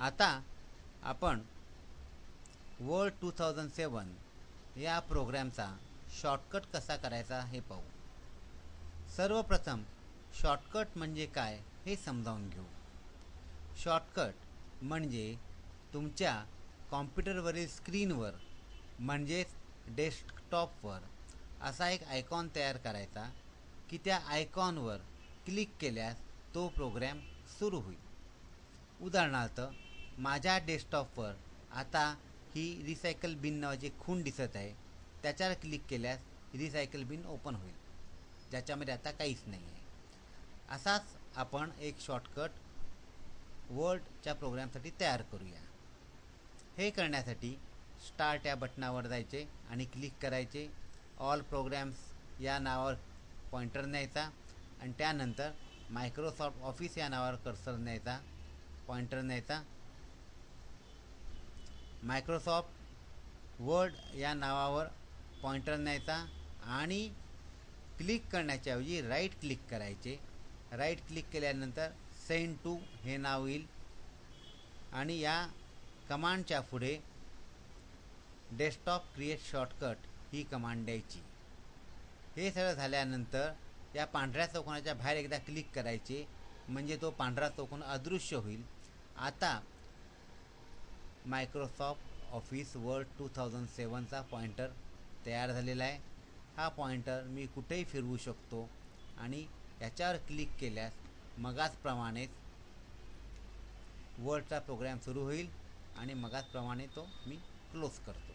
आता आपण world two thousand सेवन या प्रोग्रॅमचा शॉर्टकट कसा करायचा हे पाहू. सर्वप्रथम शॉर्टकट म्हणजे काय हे समजावून घेऊ. शॉर्टकट म्हणजे तुमच्या कॉम्प्युटरवरील स्क्रीनवर म्हणजेच डेस्कटॉपवर असा एक आयकॉन तयार करायचा की त्या आयकॉनवर क्लिक केल्यास तो प्रोग्रॅम सुरू होईल. उदाहरणार्थ माझ्या डेस्कटॉपवर आता ही रिसायकल बिन नावाची खूण दिसत आहे. त्याच्यावर क्लिक केल्यास रिसायकल बिन ओपन होईल. ज्याच्यामध्ये आता काहीच नाही आहे. असाच आपण एक शॉर्टकट वर्डच्या प्रोग्रॅमसाठी तयार करूया. हे करण्यासाठी स्टार्ट या बटनावर जायचे आणि क्लिक करायचे. ऑल प्रोग्रॅम्स या नावावर पॉइंटर न्यायचा आणि त्यानंतर मायक्रोसॉफ्ट ऑफिस या नावावर कर्सर न्यायचा पॉइंटर न्यायचा मायक्रोसॉफ्ट वर्ड या नावावर पॉइंटर न्यायचा आणि क्लिक करण्याच्याऐवजी राईट क्लिक करायचे. राईट क्लिक केल्यानंतर सेंड टू हे नाव येईल. आणि या कमांडच्या पुढे डेस्कटॉप क्रिएट शॉर्टकट ही कमांड द्यायची. हे सगळं झाल्यानंतर या पांढऱ्या चौकोनाच्या बाहेर एकदा क्लिक करायचे. म्हणजे तो पांढरा चौकोन अदृश्य होईल. आता Microsoft Office Word two thousand सेवनचा pointer तयार झालेला आहे. हा पॉइंटर मी कुठेही फिरवू शकतो आणि याच्यावर क्लिक केल्यास मगाचप्रमाणेच वर्डचा प्रोग्रॅम सुरू होईल आणि मगाचप्रमाणे तो मी क्लोज करतो.